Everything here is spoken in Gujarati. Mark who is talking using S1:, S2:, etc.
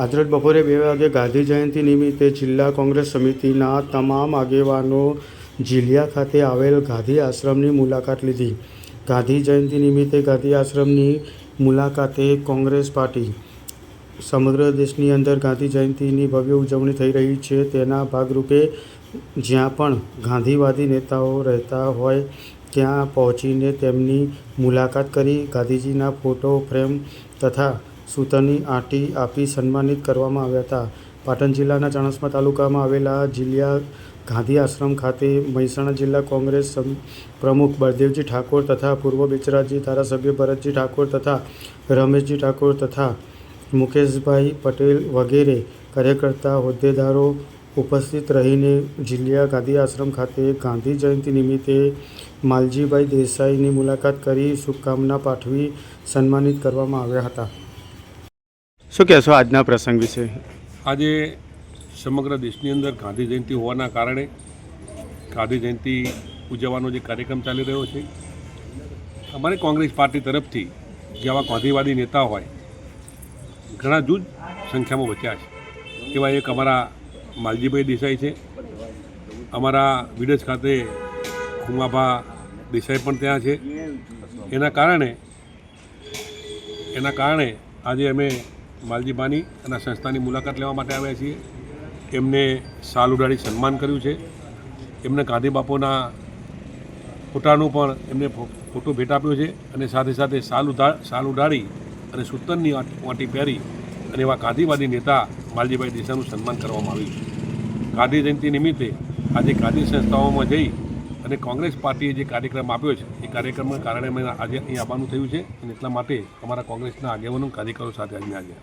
S1: આજરોજ બપોરે બે વાગે ગાંધી જયંતિ નિમિત્તે જિલ્લા કોંગ્રેસ સમિતિના તમામ આગેવાનો જીલિયા ખાતે આવેલ ગાંધી આશ્રમની મુલાકાત લીધી. ગાંધી જયંતિ નિમિત્તે ગાંધી આશ્રમની મુલાકાતે કોંગ્રેસ પાર્ટી, સમગ્ર દેશની અંદર ગાંધી જયંતિની ભવ્ય ઉજવણી થઈ રહી છે. તેના ભાગરૂપે જ્યાં પણ ગાંધીવાદી નેતાઓ રહેતા હોય ત્યાં પહોંચીને તેમની મુલાકાત કરી. ગાંધીજીના ફોટો, ફ્રેમ તથા સૂતરની આંટી આપી સન્માનિત કરવામાં આવ્યા હતા. પાટણ જિલ્લાના ચાણસ્મા તાલુકામાં આવેલા જિલ્લા ગાંધી આશ્રમ ખાતે મહેસાણા જિલ્લા કોંગ્રેસ પ્રમુખ બળદેવજી ઠાકોર તથા પૂર્વ બેચરાજી ધારાસભ્ય ભરતજી ઠાકોર તથા રમેશજી ઠાકોર તથા મુકેશભાઈ પટેલ વગેરે કાર્યકર્તા હોદ્દેદારો ઉપસ્થિત રહીને જિલ્લા ગાંધી આશ્રમ ખાતે ગાંધી જયંતિ નિમિત્તે માલજીભાઈ દેસાઈની મુલાકાત કરી શુભકામના પાઠવી સન્માનિત કરવામાં આવ્યા હતા. શું કહેશો આજના પ્રસંગ વિશે?
S2: આજે સમગ્ર દેશની અંદર ગાંધી જયંતિ હોવાના કારણે ગાંધી જયંતિ ઉજવવાનો જે કાર્યક્રમ ચાલી રહ્યો છે, અમારી કોંગ્રેસ પાર્ટી તરફથી જેવા ગાંધીવાદી નેતા હોય, ઘણા જૂજ સંખ્યામાં બચ્યા છે. એવા એક અમારા માલજીભાઈ દેસાઈ છે. અમારા વિડજ ખાતે ખુમાભા દેસાઈ પણ ત્યાં છે. એના કારણે એના કારણે આજે અમે માલજીબાની અને સંસ્થાની મુલાકાત લેવા માટે આવ્યા છીએ. એમને સાલ ઉડાડી સન્માન કર્યું છે. એમને ગાંધી બાપુના ફોટાનું પણ એમને ફોટો ભેટ આપ્યો છે અને સાથે સાથે સાલ ઉધા, સાલ ઉડાડી અને સૂતરની વાટી પહેરી અને એવા ગાંધીવાદી નેતા માલજીભાઈ દેસાઈનું સન્માન કરવામાં આવ્યું છે. ગાંધી જયંતિ નિમિત્તે આજે ગાંધી સંસ્થાઓમાં જઈ અને કોંગ્રેસ પાર્ટીએ જે કાર્યક્રમ આપ્યો છે, એ કાર્યક્રમના કારણે અમે આજે અહીં આવવાનું થયું છે અને એટલા માટે અમારા કોંગ્રેસના આગેવાનો કાર્યકરો સાથે આજે આજે.